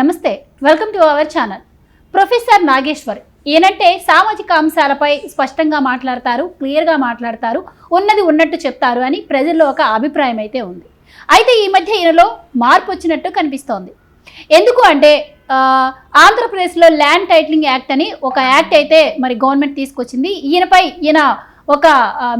నమస్తే welcome to our channel professor Nageshwar ఈయనంటే సామాజిక అంశాలపై స్పష్టంగా మాట్లాడతారు క్లియర్గా మాట్లాడతారు ఉన్నది ఉన్నట్టు చెప్తారు అని ప్రజల్లో ఒక అభిప్రాయం అయితే ఉంది. అయితే ఈ మధ్య ఈయనలో మార్పు వచ్చినట్టు కనిపిస్తోంది. ఎందుకు అంటే ఆంధ్రప్రదేశ్లో ల్యాండ్ టైటిలింగ్ యాక్ట్ అని ఒక యాక్ట్ అయితే మరి గవర్నమెంట్ తీసుకొచ్చింది. ఈయనపై ఈయన ఒక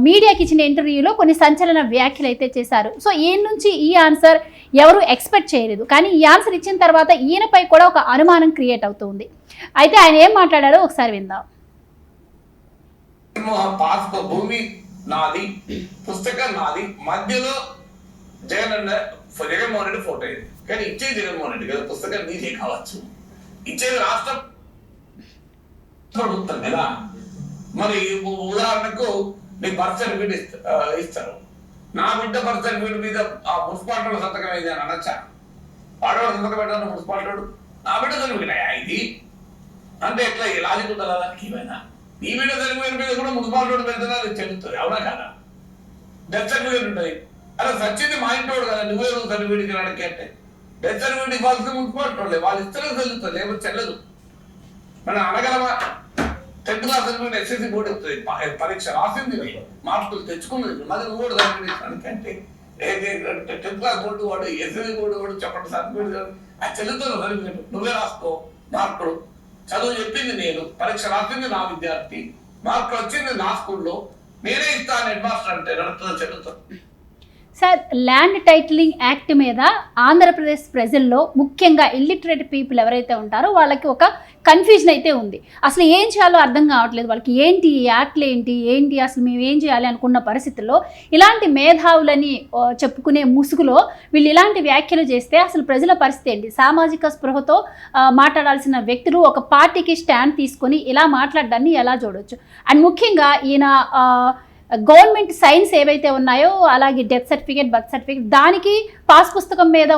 మీడియాకి ఇచ్చిన ఇంటర్వ్యూలో కొన్ని సంచలన వ్యాఖ్యలు అయితే చేశారు. సో ఈయన నుంచి ఈ ఆన్సర్ ఎవరు ఎక్స్పెక్ట్ చేయలేదు. కానీ ఈ ఆన్సర్ ఇచ్చిన తర్వాత ఈయనపై కూడా ఒక అనుమానం క్రియేట్ అవుతుంది అయితే ఆయన ఏం మాట్లాడారో ఒకసారి విందాం. భూమి నాది పుస్తకం నాది మధ్యలో జగన్ అన్న జగన్మోహన్ రెడ్డి ఫోటో అయింది. కానీ ఇచ్చేది జగన్మోహన్ రెడ్డి కదా పుస్తకం నీదే కావచ్చు. ఇచ్చేది రాష్ట్ర ప్రభుత్వం కదా. మరి ఉదాహరణకు నీకు బర్త్ సర్టిఫికేట్ ఇస్తారు. నా బిడ్డ బర్త్ సర్టిఫికేట్ మీద ఆ మున్సిపాలిటీ సంతకం ఏది అని అనొచ్చా? ఆడవాడు సంతకం పెట్టాను మున్సిపాలిటీ నా బిడ్డ సర్టిఫికేట్ ఇది అంటే ఎట్లా? ఈ లాజిక్ ఉంటుందా దానికి ఏమైనా? నీ బిడ్డ సర్టిఫికేట్ మీద కూడా మున్సిపాలిటీ పెద్దదా అది చెల్లుతుంది అవునా కదా? డెత్ సర్టిఫికేట్ ఉంటుంది. అలా సచ్చింది మా ఇంటోడు కదా నువ్వే సర్టిఫికేట్ ఇవ్వడానికి అంటే. డెత్ సర్టిఫికేట్ ఇవ్వాల్సిన మున్సిపాలిటీ వాళ్ళు. ఇస్తేనే చెల్లుతుంది లేకపోతే చెల్లదు మనం అనగలమా టెన్త్ క్లాస్ అయిపోయిన ఎస్ఎస్సి బోర్డు పరీక్ష రాసింది మార్కులు తెచ్చుకున్నది. మరి నువ్వు కూడా సర్టిఫికేట్ టెన్త్ క్లాస్ బోర్డు వాడు ఎస్ఎస్సి బోర్డు వాడు చెప్పండి సర్టిఫికేట్ ఆ చెల్లుతుంది సర్టిఫికేట్ నువ్వే. రాసుకో మార్కులు. చదువు చెప్పింది నేను. పరీక్ష రాసింది నా విద్యార్థి. మార్కులు వచ్చింది నా స్కూల్లో. నేనే ఇస్తాను హెడ్ మాస్టర్ అంటే నడుపుతుంది చెల్లుతుంది సార్ ల్యాండ్ టైటిలింగ్ యాక్ట్ మీద ఆంధ్రప్రదేశ్ ప్రజల్లో ముఖ్యంగా ఇల్లిటరేట్ పీపుల్ ఎవరైతే ఉంటారో వాళ్ళకి ఒక కన్ఫ్యూజన్ అయితే ఉంది. అసలు ఏం చేయాలో అర్థం కావట్లేదు. వాళ్ళకి ఏంటి ఈ యాక్ట్లు ఏంటి? ఏంటి అసలు మేము ఏం చేయాలి అనుకున్న పరిస్థితుల్లో ఇలాంటి మేధావులని చెప్పుకునే ముసుగులో వీళ్ళు ఇలాంటి వ్యాఖ్యలు చేస్తే అసలు ప్రజల పరిస్థితి ఏంటి? సామాజిక స్పృహతో మాట్లాడాల్సిన వ్యక్తులు ఒక పార్టీకి స్టాండ్ తీసుకొని ఇలా మాట్లాడడాన్ని ఎలా చూడొచ్చు? అండ్ ముఖ్యంగా ఈయన గవర్నమెంట్ సైన్స్ ఏవైతే ఉన్నాయో అలాగే డెత్ సర్టిఫికేట్ బర్త్ సర్టిఫికేట్ దానికి పాస్ పుస్తకం మీద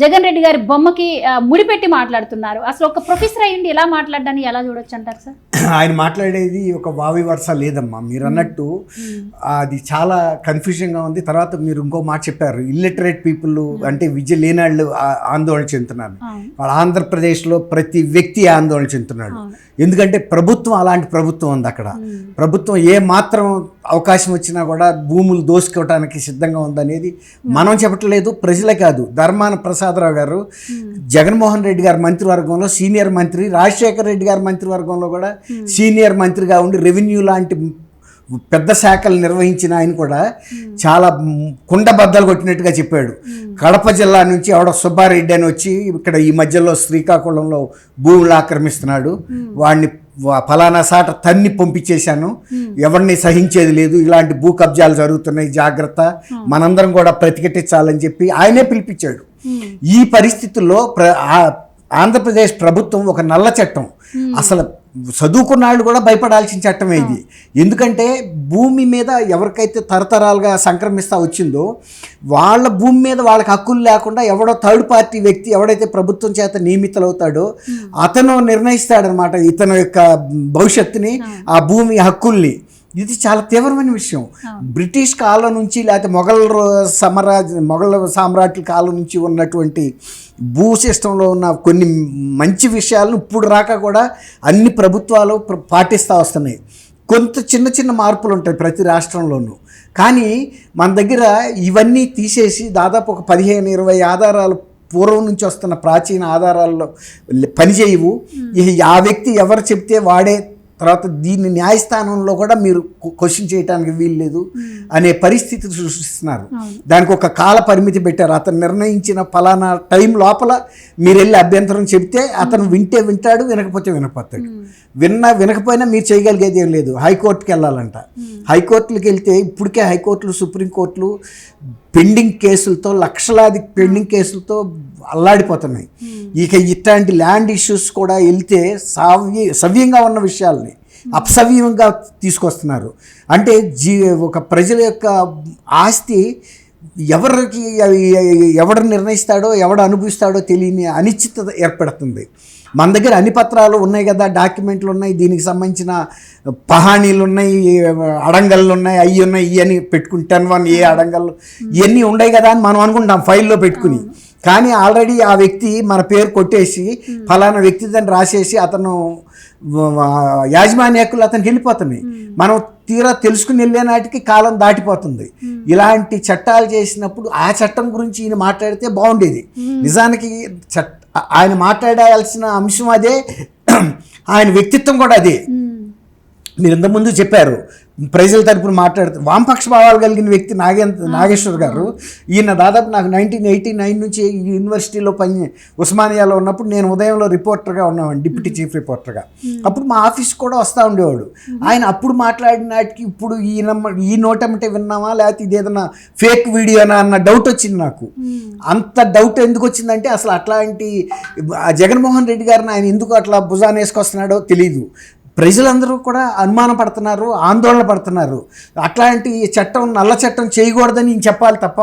జగన్ రెడ్డి గారి బొమ్మకి ముడిపెట్టి మాట్లాడుతున్నారు. అసలు ఒక ప్రొఫెసర్ అయ్యిండి ఎలా మాట్లాడడాన్ని ఎలా చూడొచ్చు అంటారు సార్? ఆయన మాట్లాడేది ఒక వావి వరుస లేదమ్మా. మీరు అన్నట్టు అది చాలా కన్ఫ్యూజన్గా ఉంది. తర్వాత మీరు ఇంకో మాట చెప్పారు. ఇల్లిటరేట్ పీపుల్ అంటే విద్య లేని వాళ్ళు ఆందోళన చెందుతున్నారు. వాళ్ళ ఆంధ్రప్రదేశ్లో ప్రతి వ్యక్తి ఆందోళన చెందుతున్నాడు. ఎందుకంటే ప్రభుత్వం అలాంటి ప్రభుత్వం ఉంది అక్కడ. ప్రభుత్వం ఏ మాత్రం అవకాశం వచ్చినా కూడా భూములు దోసుకోవడానికి సిద్ధంగా ఉందనేది మనం చెప్పట్లేదు ప్రజలే కాదు. ధర్మాన ప్రసాదరావు గారు జగన్మోహన్ రెడ్డి గారి మంత్రివర్గంలో సీనియర్ మంత్రి రాజశేఖర రెడ్డి గారి మంత్రివర్గంలో కూడా సీనియర్ మంత్రిగా ఉండి రెవెన్యూ లాంటి పెద్ద శాఖలు నిర్వహించిన ఆయన కూడా చాలా కుండ బద్దలు కొట్టినట్టుగా చెప్పాడు. కడప జిల్లా నుంచి ఆవిడ సుబ్బారెడ్డి అని వచ్చి ఇక్కడ ఈ మధ్యలో శ్రీకాకుళంలో భూములు ఆక్రమిస్తున్నాడు. వాడిని ఫలానా సాట తన్ని పంపించేశాను. ఎవరిని సహించేది లేదు. ఇలాంటి భూ కబ్జాలు జరుగుతున్నాయి. జాగ్రత్త. మనందరం కూడా ప్రతిఘటించాలని చెప్పి ఆయనే పిలిపించాడు. ఈ పరిస్థితుల్లో ప్ర ఆంధ్రప్రదేశ్ ప్రభుత్వం ఒక నల్ల చట్టం. అసలు చదువుకున్న వాళ్ళు కూడా భయపడాల్సిన చట్టమే ఇది. ఎందుకంటే భూమి మీద ఎవరికైతే తరతరాలుగా సంక్రమిస్తా వచ్చిందో వాళ్ళ భూమి మీద వాళ్ళకి హక్కులు లేకుండా ఎవడో థర్డ్ పార్టీ వ్యక్తి ఎవడైతే ప్రభుత్వం చేత నియమితులవుతాడో అతను నిర్ణయిస్తాడనమాట ఇతను యొక్క భవిష్యత్తుని ఆ భూమి హక్కుల్ని. ఇది చాలా తీవ్రమైన విషయం. బ్రిటిష్ కాలం నుంచి లేకపోతే మొఘల్ సామ్రాజ్ మొఘల్ సామ్రాట్ల కాలం నుంచి ఉన్నటువంటి భూ సిస్టంలో ఉన్న కొన్ని మంచి విషయాలను ఇప్పుడు రాక కూడా అన్ని ప్రభుత్వాలు ప్ర- పాటిస్తూ వస్తున్నాయి. కొంత చిన్న చిన్న మార్పులు ఉంటాయి ప్రతి రాష్ట్రంలోనూ. కానీ మన దగ్గర ఇవన్నీ తీసేసి దాదాపు ఒక పదిహేను ఇరవై ఆధారాలు పూర్వం నుంచి వస్తున్న ప్రాచీన ఆధారాల్లో పనిచేయవు. ఆ వ్యక్తి ఎవరు చెప్తే వాడే తర్వాత దీన్ని న్యాయస్థానంలో కూడా మీరు క్వశ్చన్ చేయడానికి వీలు లేదు అనే పరిస్థితి సృష్టిస్తున్నారు. దానికి ఒక కాల పరిమితి పెట్టారు. అతను నిర్ణయించిన ఫలానా టైం లోపల మీరు వెళ్ళి అభ్యంతరం చెబితే అతను వింటే వింటాడు వినకపోతే వినకపోతాడు. విన్నా వినకపోయినా మీరు చేయగలిగేది ఏం లేదు. హైకోర్టుకి వెళ్ళాలంట. హైకోర్టులకు వెళ్తే ఇప్పటికే హైకోర్టులు సుప్రీంకోర్టులు పెండింగ్ కేసులతో లక్షలాది పెండింగ్ కేసులతో అల్లాడిపోతున్నాయి. ఇక ఇట్లాంటి ల్యాండ్ ఇష్యూస్ కూడా వెళ్తే సావ్య సవ్యంగా ఉన్న విషయాల్ని అపసవ్యంగా తీసుకొస్తున్నారు. అంటే జీ ఒక ప్రజల యొక్క ఆస్తి ఎవరికి ఎవడు నిర్ణయిస్తాడో ఎవడు అనుభవిస్తాడో తెలియని అనిశ్చితత ఏర్పడుతుంది. మన దగ్గర అన్ని పత్రాలు ఉన్నాయి కదా డాక్యుమెంట్లు ఉన్నాయి దీనికి సంబంధించిన పహానీలు ఉన్నాయి అడంగళ్ళు ఉన్నాయి అవి ఉన్నాయి ఇవన్నీ పెట్టుకుని టెన్ వన్ ఏ అడంగళ్ళు ఇవన్నీ ఉన్నాయి కదా అని మనం అనుకుంటాం ఫైల్లో పెట్టుకుని. కానీ ఆల్రెడీ ఆ వ్యక్తి మన పేరు కొట్టేసి ఫలానా వ్యక్తి దాన్ని రాసేసి అతను వ- వ- యాజమాన్య హక్కులు అతనికి వెళ్ళిపోతున్నాయి. మనం తీరా తెలుసుకుని వెళ్ళే నాటికి కాలం దాటిపోతుంది. ఇలాంటి చట్టాలు చేసినప్పుడు ఆ చట్టం గురించి ఈయన మాట్లాడితే బాగుండేది. నిజానికి చట్ ఆయన మాట్లాడాల్సిన అంశం అదే ఆయన వ్యక్తిత్వం కూడా అదే. మీరు ఇంతకుముందు చెప్పారు ప్రజల తరపున మాట్లాడుతూ వామపక్ష భావాలు కలిగిన వ్యక్తి నాగేంద్ర నాగేశ్వర్ గారు ఈయన దాదాపు నాకు నైన్టీన్ ఎయిటీ నైన్ నుంచి ఈ యూనివర్సిటీలో పని ఉస్మానియాలో ఉన్నప్పుడు నేను ఉదయంలో రిపోర్టర్గా ఉన్నాను డిప్యూటీ చీఫ్ రిపోర్టర్గా అప్పుడు మా ఆఫీస్ కూడా వస్తూ ఉండేవాడు. ఆయన అప్పుడు మాట్లాడిన నాటికి ఇప్పుడు ఈ నమ్మ ఈ నోటమిటే విన్నామా లేకపోతే ఇది ఏదైనా ఫేక్ వీడియోనా అన్న డౌట్ వచ్చింది నాకు. అంత డౌట్ ఎందుకు వచ్చిందంటే అసలు అట్లాంటి జగన్మోహన్ రెడ్డి గారిని ఆయన ఎందుకు అట్లా భుజాన్ని వేసుకొస్తున్నాడో తెలియదు ప్రజలందరూ కూడా అనుమాన పడుతున్నారు ఆందోళన పడుతున్నారు. అట్లాంటి చట్టం నల్ల చట్టం చేయకూడదని ఈయన చెప్పాలి తప్ప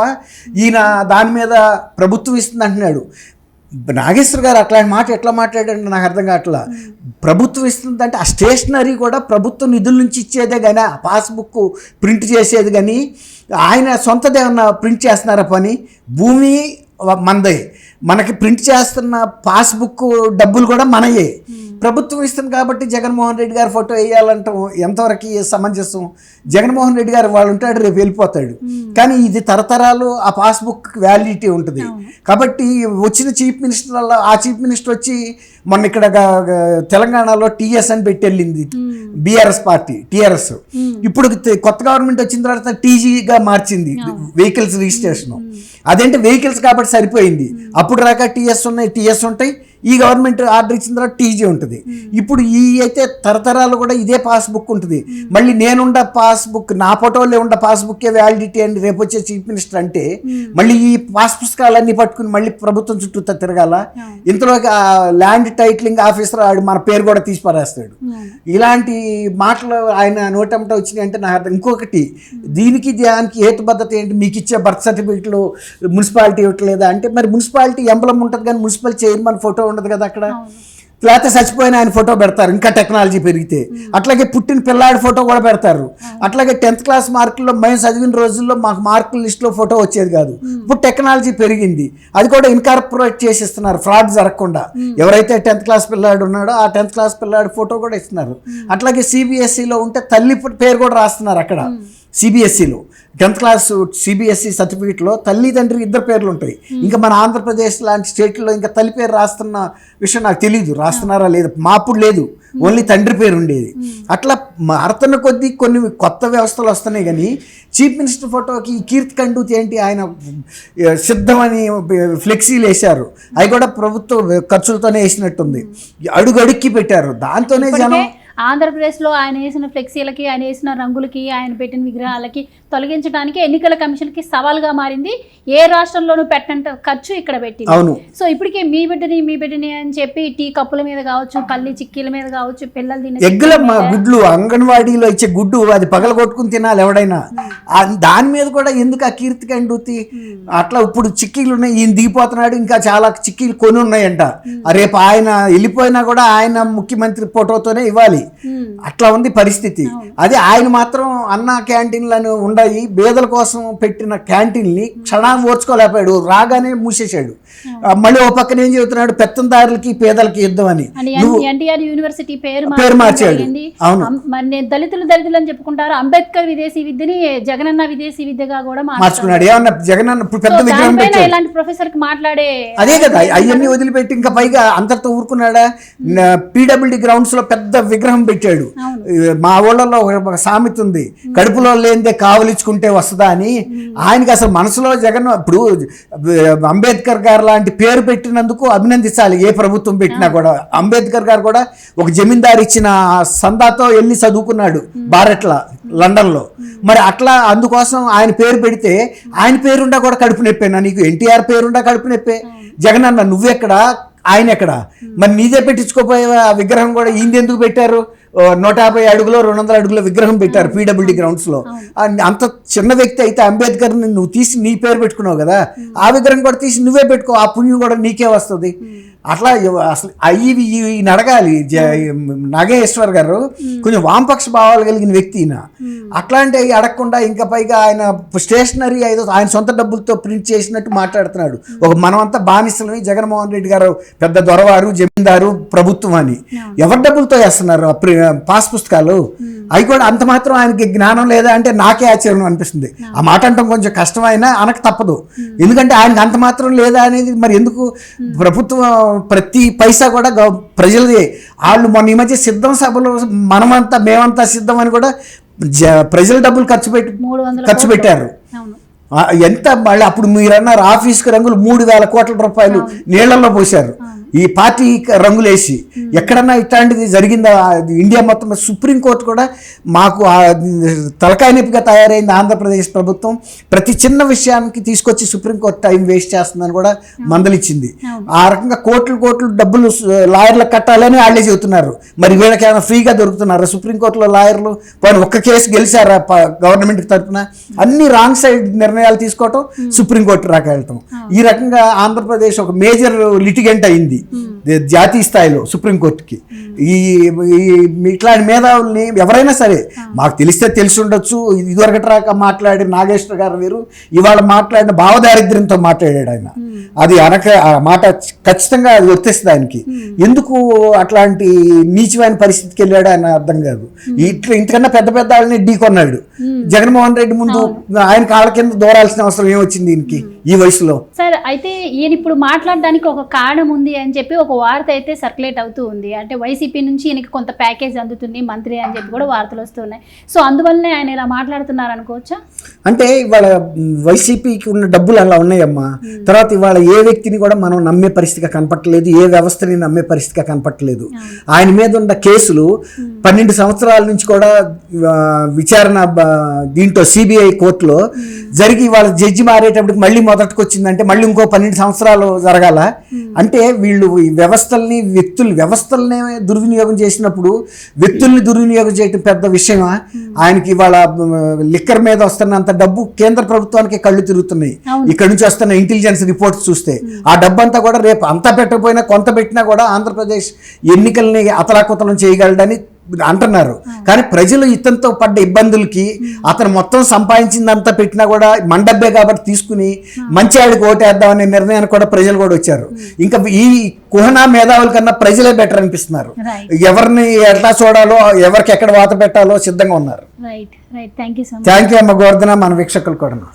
ఈయన దాని మీద ప్రభుత్వం ఇస్తుంది అంటున్నాడు. నాగేశ్వర్ గారు అట్లాంటి మాట ఎట్లా మాట్లాడాడు నాకు అర్థం కావట్లా. ప్రభుత్వం ఇస్తుందంటే ఆ స్టేషనరీ కూడా ప్రభుత్వం నిధుల నుంచి ఇచ్చేదే కానీ ఆ పాస్బుక్ ప్రింట్ చేసేది కానీ ఆయన సొంతదేమన్నా ప్రింట్ చేస్తున్నారా పని? భూమి మందే. మనకి ప్రింట్ చేస్తున్న పాస్బుక్ డబ్బులు కూడా మనయే. ప్రభుత్వం ఇస్తుంది కాబట్టి జగన్మోహన్ రెడ్డి గారి ఫోటో వేయాలంటాం ఎంతవరకు సమంజసం? జగన్మోహన్ రెడ్డి గారు వాళ్ళు ఉంటాడు రేపు వెళ్ళిపోతాడు. కానీ ఇది తరతరాలు ఆ పాస్బుక్ వ్యాలిడిటీ ఉంటుంది. కాబట్టి వచ్చిన చీఫ్ మినిస్టర్ ఆ చీఫ్ మినిస్టర్ వచ్చి మొన్న ఇక్కడ తెలంగాణలో టీఎస్ అని పెట్టి వెళ్ళింది. BRS party TRS. ఇప్పుడు కొత్త గవర్నమెంట్ వచ్చిన తర్వాత టీజీగా మార్చింది. Vehicles registration. అదేంటి వెహికల్స్ కాబట్టి సరిపోయింది. అప్పుడు రాక టీఎస్ ఉన్నాయి టీఎస్ ఉంటాయి. ఈ గవర్నమెంట్ ఆర్డర్ ఇచ్చిన తర్వాత టీజీ ఉంటుంది. ఇప్పుడు ఈ అయితే తరతరాలు కూడా ఇదే పాస్బుక్ ఉంటుంది. మళ్ళీ నేనుండ పాస్బుక్ నా ఫోటోలో ఉండ పాస్బుక్కే వ్యాలిడిటీ అని రేపు వచ్చే చీఫ్ మినిస్టర్ అంటే మళ్ళీ ఈ పాస్ పుస్తకాలన్నీ పట్టుకుని మళ్ళీ ప్రభుత్వం చుట్టూ తిరగాల. ఇంతలో ల్యాండ్ టైటిలింగ్ ఆఫీసర్ ఆడు మన పేరు కూడా తీసి పారేస్తాడు. ఇలాంటి మాటలు ఆయన నోటంట వచ్చినాయి అంటే అర్థం. ఇంకొకటి దీనికి దానికి హేతుబద్ధత ఏంటి? మీకు ఇచ్చే బర్త్ సర్టిఫికెట్లు మున్సిపాలిటీ ఇవ్వట్లేదా? అంటే మరి మున్సిపాలిటీ ఎంబలం ఉంటుంది కానీ మున్సిపల్ చైర్మన్ ఫోటో ఉండదు కదా అక్కడ? లేకపోతే చచ్చిపోయిన ఆయన ఫోటో పెడతారు ఇంకా టెక్నాలజీ పెరిగితే. అట్లాగే పుట్టిన పిల్లాడి ఫోటో కూడా పెడతారు. అట్లాగే టెన్త్ క్లాస్ మార్కుల్లో మేము చదివిన రోజుల్లో మాకు మార్కుల లిస్టులో ఫోటో వచ్చేది కాదు. ఇప్పుడు టెక్నాలజీ పెరిగింది. అది కూడా ఇన్కార్పొరేట్ చేసి ఇస్తున్నారు ఫ్రాడ్ జరగకుండా ఎవరైతే టెన్త్ క్లాస్ పిల్లాడు ఉన్నాడో ఆ టెన్త్ క్లాస్ పిల్లాడి ఫోటో కూడా ఇస్తున్నారు. అట్లాగే సిబిఎస్ఈలో ఉంటే తల్లి పేరు కూడా రాస్తున్నారు అక్కడ. సిబిఎస్ఈలో టెన్త్ క్లాస్ సిబిఎస్ఈ సర్టిఫికేట్లో తల్లి తండ్రి ఇద్దరు పేర్లు ఉంటాయి. ఇంకా మన ఆంధ్రప్రదేశ్ లాంటి స్టేట్లో ఇంకా తల్లి పేరు రాస్తున్న విషయం నాకు తెలియదు రాస్తున్నారా లేదు? మా అప్పుడు లేదు. ఓన్లీ తండ్రి పేరు ఉండేది. అట్లా మారుతున్న కొద్దీ కొన్ని కొత్త వ్యవస్థలు వస్తున్నాయి కానీ చీఫ్ మినిస్టర్ ఫోటోకి ఈ కీర్తి కండూతి ఏంటి? ఆయన సిద్ధమని ఫ్లెక్సీలు వేశారు. అవి కూడా ప్రభుత్వ ఖర్చులతోనే వేసినట్టుంది. అడుగు అడుక్కి పెట్టారు. దాంతోనే జనం ఆంధ్రప్రదేశ్లో ఆయన వేసిన ఫ్లెక్సీలకి ఆయన వేసిన రంగులకి ఆయన పెట్టిన విగ్రహాలకి తొలగించడానికి ఎన్నికల కమిషన్కి సవాల్గా మారింది. ఏ రాష్ట్రంలోనూ పెట్టంట ఖర్చు ఇక్కడ పెట్టింది. అవును. సో ఇప్పటికే మీ బిడ్డని మీ బిడ్డని అని చెప్పి టీ కప్పుల మీద కావచ్చు కల్లి చిక్కీల మీద కావచ్చు పిల్లలు తినే ఎగ్గులమ్మ గుడ్లు అంగన్వాడీలో ఇచ్చే గుడ్డు అది పగల కొట్టుకుని తినాలి ఎవడైనా. దాని మీద కూడా ఎందుకు ఆ కీర్తి కండూతి అట్లా ఇప్పుడు చిక్కీలు ఉన్నాయి ఈయన దిగిపోతున్నాడు ఇంకా చాలా చిక్కీలు కొని ఉన్నాయంట. ఆ రేపు ఆయన వెళ్ళిపోయినా కూడా ఆయన ముఖ్యమంత్రి ఫోటోతోనే ఇవ్వాలి. ఉమ్. అట్లా ఉంది పరిస్థితి. అదే ఆయన మాత్రం అన్న క్యాంటీన్లను ఉన్నాయి పేదల కోసం పెట్టిన క్యాంటీన్ని క్షణాన్ని ఓర్చుకోలేకపోయాడు రాగానే మూసేశాడు. ఆ, మళ్ళీ ఓ పక్కన ఏం చెబుతున్నాడు పెత్తందారులకి పేదలకి యుద్ధం అని. యూనివర్సిటీ పేరు మార్చడం. అవును. మరి దళితులు దళితులు అని చెప్పుకుంటారు? అంబేద్కర్ విదేశీ విద్యని జగనన్న విదేశీ విద్యగా కూడా మార్చుకున్నాడు. ఏమన్నా జగన్ అన్న ఇప్పుడు పెద్ద విగ్రహం ఇలాంటి ప్రొఫెసర్కి మాట్లాడే అదే కదా అవన్నీ వదిలిపెట్టి ఇంకా పైగా అంతటితో ఊరుకున్నాడా? పీడబ్ల్యూడి గ్రౌండ్స్లో పెద్ద విగ్రహం పెట్టాడు. అవును. ఈ మా ఊళ్ళలో ఒక సామెత ఉంది. కడుపులో లేనిదే కావలించుకుంటే వస్తుందా అని. ఆయనకి అసలు మనసులో జగన్ ఇప్పుడు అంబేద్కర్ గారు లాంటి పేరు పెట్టినందుకు అభినందించాలి. ఏ ప్రభుత్వం పెట్టినా కూడా. అంబేద్కర్ గారు కూడా ఒక జమీందారు ఇచ్చిన సందాతో వెళ్ళి చదువుకున్నాడు బారెట్ల లండన్లో. మరి అట్లా అందుకోసం ఆయన పేరు పెడితే ఆయన పేరుండా కూడా కడుపు నొప్పేనా నీకు? ఎన్టీఆర్ పేరుండా కడుపు నొప్పే. జగన్ అన్న నువ్వెక్కడ? ఆయన ఎక్కడ? మరి నీదే పెట్టించుకోపోయే ఆ విగ్రహం కూడా ఈయన ఎందుకు పెట్టారు? నూట యాభై అడుగులో రెండు వందల అడుగుల విగ్రహం పెట్టారు పీడబ్ల్యూడి గ్రౌండ్స్లో. ఆ అంత చిన్న వ్యక్తి అయితే అంబేద్కర్ నువ్వు తీసి నీ పేరు పెట్టుకున్నావు కదా? ఆ విగ్రహం కూడా తీసి నువ్వే పెట్టుకో ఆ పుణ్యం కూడా నీకే వస్తుంది. అట్లా అసలు అవి ఈయన అడగాలి జ- నాగేశ్వర్ గారు కొంచెం వామపక్ష భావాలు కలిగిన వ్యక్తి ఈయన. అట్లాంటివి అడగకుండా ఇంకా పైగా ఆయన స్టేషనరీ ఏదో ఆయన సొంత డబ్బులతో ప్రింట్ చేసినట్టు మాట్లాడుతున్నాడు. ఒక మనమంతా బానిసలని జగన్మోహన్ రెడ్డి గారు పెద్ద దొరవారు జమీందారు ప్రభుత్వం అని. ఎవరి డబ్బులతో వేస్తున్నారు పాస్ పుస్తకాలు? అవి కూడా అంత మాత్రం ఆయనకి జ్ఞానం లేదా అంటే నాకే ఆశ్చర్యం అనిపిస్తుంది. ఆ మాట అంటాం కొంచెం కష్టమైనా అనక తప్పదు. ఎందుకంటే ఆయనకి అంత మాత్రం లేదా అనేది మరి ఎందుకు ప్రభుత్వం ప్రతి పైసా కూడా ప్రజలదే. వాళ్ళు మొన్న ఈ మధ్య సిద్ధం సభలో మనమంతా మేమంతా సిద్ధం అని కూడా జ- ప్రజల డబ్బులు ఖర్చు పెట్టి ఖర్చు. పెట్టారు. ఎంత మళ్ళీ అప్పుడు మీరు అన్నారు ఆఫీస్కి రంగులు మూడు వేల కోట్ల రూపాయలు నీళ్ళలో పోశారు. ఈ పార్టీ రంగులేసి ఎక్కడన్నా ఇట్లాంటిది జరిగిందా? ఇండియా మొత్తం సుప్రీంకోర్టు కూడా మాకు తలకాయ నొప్పిగా తయారైంది ఆంధ్రప్రదేశ్ ప్రభుత్వం. ప్రతి చిన్న విషయానికి తీసుకొచ్చి సుప్రీంకోర్టు టైం వేస్ట్ చేస్తుందని కూడా మందలిచ్చింది. ఆ రకంగా కోట్లు కోట్లు డబ్బులు లాయర్లకు కట్టాలని వాళ్ళే చెబుతున్నారు. మరి వీళ్ళకి ఏమైనా ఫ్రీగా దొరుకుతున్నారా? సుప్రీంకోర్టులో లాయర్లు పోనీ ఒక్క కేసు గెలిచారా గవర్నమెంట్ తరఫున అన్ని రాంగ్ సైడ్ నిర్ణయాలు తీసుకోవటం సుప్రీంకోర్టు రాక వెళ్ళటం ఈ రకంగా ఆంధ్రప్రదేశ్ ఒక మేజర్ లిటిగెంట్ అయింది. జాతీయ స్థాయిలో సుప్రీంకోర్టుకి ఈ ఈ- ఇట్లాంటి మేధావుల్ని ఎవరైనా సరే మాకు తెలిస్తే తెలిసి ఉండొచ్చు. ఇదివరకటి రాక మాట్లాడి నాగేశ్వర గారు వేరు ఇవాళ మాట్లాడిన భావదారిద్ర్యంతో మాట్లాడాడు ఆయన. అది అనక ఆ మాట ఖచ్చితంగా అది వర్తిస్తుంది ఆయనకి. ఎందుకు అట్లాంటి నీచమైన పరిస్థితికి వెళ్ళాడు ఆయన అర్థం కాదు. ఇట్లా ఇంతకన్నా పెద్ద పెద్ద వాళ్ళని ఢీ కొన్నాడు. జగన్మోహన్ రెడ్డి ముందు ఆయన కాళ్ళ కింద దూరాల్సిన అవసరం ఏమొచ్చింది దీనికి ఈ వయసులో? సార్ అయితే ఈయన ఇప్పుడు మాట్లాడడానికి ఒక కారణం ఉంది అని చెప్పి ఒక వార్త అయితే సర్క్యులేట్ అవుతూ ఉంది. అంటే వైసీపీ నుంచి ఈయనకి కొంత ప్యాకేజ్ అందుతుంది మంత్రి అని చెప్పి కూడా వార్తలు వస్తున్నాయి. సో అందువల్లనే ఆయన ఇలా మాట్లాడుతున్నారు అనుకోవచ్చా అంటే ఇవాళ వైసీపీకి ఉన్న డబ్బులు అలా ఉన్నాయమ్మా. తర్వాత ఇవాళ ఏ వ్యక్తిని కూడా మనం నమ్మే పరిస్థితిగా కనపట్టలేదు ఏ వ్యవస్థని నమ్మే పరిస్థితిగా కనపట్టలేదు. ఆయన మీద ఉన్న కేసులు పన్నెండు సంవత్సరాల నుంచి కూడా విచారణ దీంట్లో సిబిఐ కోర్టులో జరిగి వాళ్ళ జడ్జి మారేటప్పటికి మళ్ళీ మొదటికి వచ్చిందంటే మళ్ళీ ఇంకో పన్నెండు సంవత్సరాలు జరగాల. అంటే వీళ్ళు ఈ వ్యవస్థల్ని వ్యక్తులు వ్యవస్థలనే దుర్వినియోగం చేసినప్పుడు వ్యక్తుల్ని దుర్వినియోగం చేయటం పెద్ద విషయమా? ఆయనకి ఇవాళ లిక్కర్ మీద వస్తున్నంత డబ్బు కేంద్ర ప్రభుత్వానికి కళ్ళు తిరుగుతున్నాయి. ఇక్కడ నుంచి వస్తున్న ఇంటెలిజెన్స్ రిపోర్ట్స్ చూస్తే ఆ డబ్బు అంతా కూడా రేపు అంతా పెట్టకపోయినా కొంత పెట్టినా కూడా ఆంధ్రప్రదేశ్ ఎన్నికల్ని అతలాకుతలం చేయగలడని అంటున్నారు. కానీ ప్రజలు ఇతనితో పడ్డ ఇబ్బందులకి అతను మొత్తం సంపాదించిందంతా పెట్టినా కూడా మండబ్బే కాబట్టి తీసుకుని మంచి ఆడికి ఓటేద్దామనే నిర్ణయానికి కూడా ప్రజలు కూడా వచ్చారు. ఇంకా ఈ కుహనా మేధావుల కన్నా ప్రజలే బెటర్ అనిపిస్తున్నారు. ఎవరిని ఎట్లా చూడాలో ఎవరికి ఎక్కడ వాత పెట్టాలో సిద్ధంగా ఉన్నారు. థ్యాంక్ యూ అమ్మ గోవర్ధన మన వీక్షకులు కూడా.